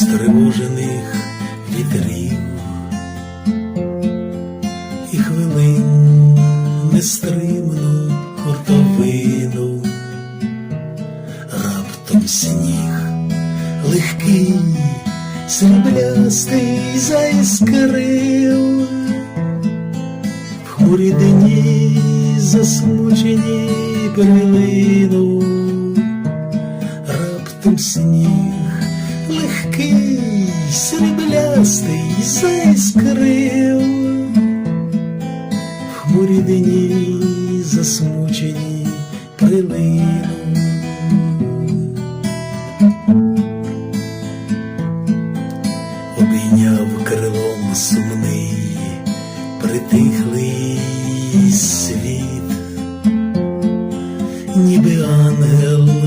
стривожених вітрів. І хвилин нестримну хуртовину, раптом сніг легкий, сріблястий заіскрив, в хмурі дні засмучені прилину, раптом сніг легкий, сріблястий заіскрив, в хмурі дні засмучені прилину. Обійняв крилом сумний, притихлий світ, ніби ангел.